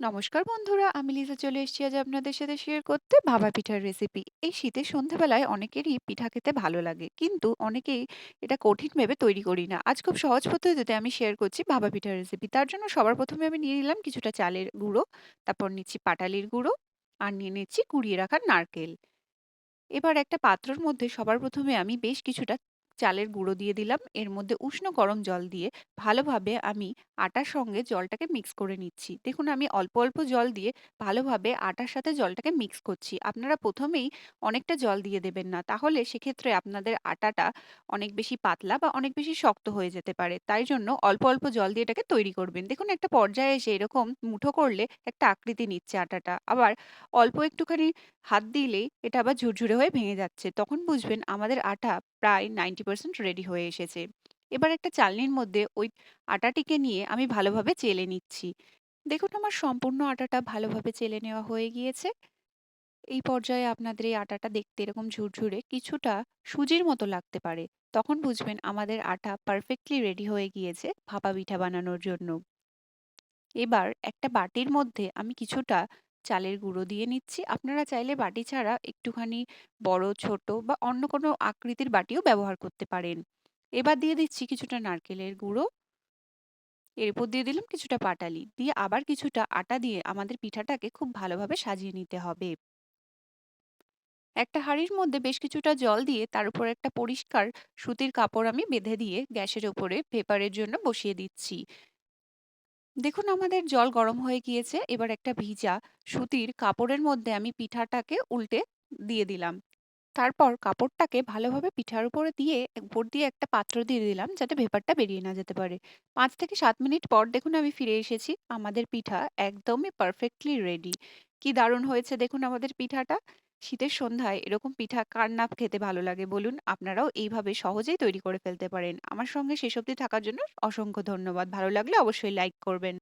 নমস্কার বন্ধুরা, আমি লিজা চলে এসেছি আজ আপনাদের সাথে শেয়ার করতে ভাপা পিঠার রেসিপি। এই শীতের সন্ধ্যাবেলায় অনেকেরই পিঠা খেতে ভালো লাগে। কিন্তু অনেকেই এটা কঠিন ভেবে তৈরি করি না। আজ খুব সহজ পদ্ধতিতে আমি শেয়ার করছি ভাপা পিঠার রেসিপি। তার জন্য সবার প্রথমে আমি নিয়ে নিলাম কিছুটা চালের গুঁড়ো, তারপর নিচ্ছি পাটালির গুঁড়ো, আর নিয়ে নিচ্ছি কুড়িয়ে রাখা নারকেল। এবার একটা পাত্রর মধ্যে সবার প্রথমে আমি বেশ কিছুটা চালের গুঁড়ো দিয়ে দিলাম। এর মধ্যে উষ্ণ গরম জল দিয়ে ভালোভাবে আমি আটার সঙ্গে জলটাকে মিক্স করে নিচ্ছি। দেখুন আমি অল্প, অল্প জল দিয়ে ভালোভাবে আটার সাথে জলটাকে মিক্স করছি। আপনারা প্রথমেই অনেকটা জল দিয়ে দেবেন না। তাহলে সেক্ষেত্রে আপনাদের আটাটা অনেক বেশি পাতলা বা অনেক বেশি শক্ত হয়ে যেতে পারে। তাই জন্য অল্প, অল্প জল দিয়ে এটাকে তৈরি করবেন। দেখুন একটা পর্যায়ে এসে এরকম মুঠো করলে একটা আকৃতি নিচ্ছে আটাটা। আবার অল্প একটুখানি হাত দিলেই এটা আবার ঝুরঝুরে হয়ে ভেঙে যাচ্ছে। তখন বুঝবেন আমাদের আটা প্রায় 90% রেডি হয়ে এসেছে। এবার একটা চালনির মধ্যে ওই আটাটিকে নিয়ে আমি ভালোভাবে চেলে নিচ্ছি। দেখুন আমার সম্পূর্ণ আটাটা ভালোভাবে চেলে নেওয়া হয়ে গিয়েছে। এই পর্যায়ে আপনাদের এই আটাটা দেখতে এরকম ঝুরঝুরে কিছুটা সুজির মতো লাগতে পারে। তখন বুঝবেন আমাদের আটা পারফেক্টলি রেডি হয়ে গিয়েছে ভাপা পিঠা বানানোর জন্য। এবার একটা বাটির মধ্যে আমি কিছুটা চালের গুঁড়ো দিয়ে নিচ্ছি। আপনারা চাইলে বাটি ছাড়া একটুখানি বড়, ছোট বা অন্য কোনো আকৃতির বাটিও ব্যবহার করতে পারেন। এবার দিয়ে দিচ্ছি কিছুটা নারকেলের গুঁড়ো। এরপর দিয়ে দিলাম কিছুটা পাটালি। দিয়ে আবার কিছুটা আটা দিয়ে আমাদের পিঠাটাকে খুব ভালোভাবে সাজিয়ে নিতে হবে। একটা হাঁড়ির মধ্যে বেশ কিছুটা জল দিয়ে তার উপর একটা পরিষ্কার সুতির কাপড় আমি বেঁধে দিয়ে গ্যাসের ওপরে পেপারের জন্য বসিয়ে দিচ্ছি। দেখুন, আমাদের জল গরম হয়ে গিয়েছে। এবার একটা ভিজা সুতির কাপড়ের মধ্যে আমি পিঠাটাকে উল্টে দিয়ে দিলাম। তারপর কাপড়টাকে ভালোভাবে পিঠার উপরে দিয়ে, উপর দিয়ে একটা পাত্র দিয়ে দিলাম যাতে ভেপারটা বেরিয়ে না যেতে পারে। পাঁচ থেকে সাত মিনিট পর দেখুন, আমি ফিরে এসেছি। আমাদের পিঠা একদমই পারফেক্টলি রেডি। কি দারুণ হয়েছে দেখুন, আমাদের পিঠাটা। শীতের সন্ধ্যায় এরকম পিঠা কার না খেতে ভালো লাগে বলুন? আপনারাও এইভাবে সহজেই তৈরি করে ফেলতে পারেন। আমার সঙ্গে শেষ অবধি থাকার জন্য অসংখ্য ধন্যবাদ। ভালো লাগলে অবশ্যই লাইক করবেন।